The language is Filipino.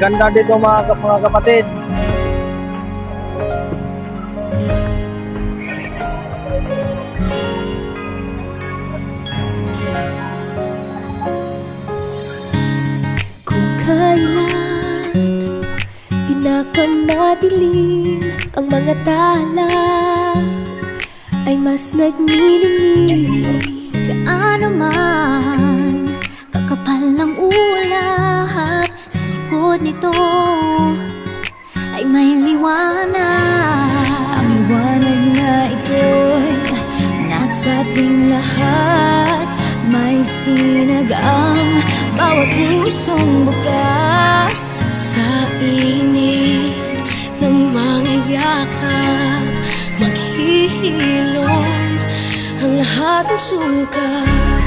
ganda dito mga, mga kapatid. Kailan Pinakamadilim Ang mga tala Ay mas nagniningning likod nito Ay may liwanag. Ang liwanag na ito'y Nasa ating lahat. May sinag ang bawat pusong bukas. Sa init ng mga yakap Maghihilom ang lahat ng sukat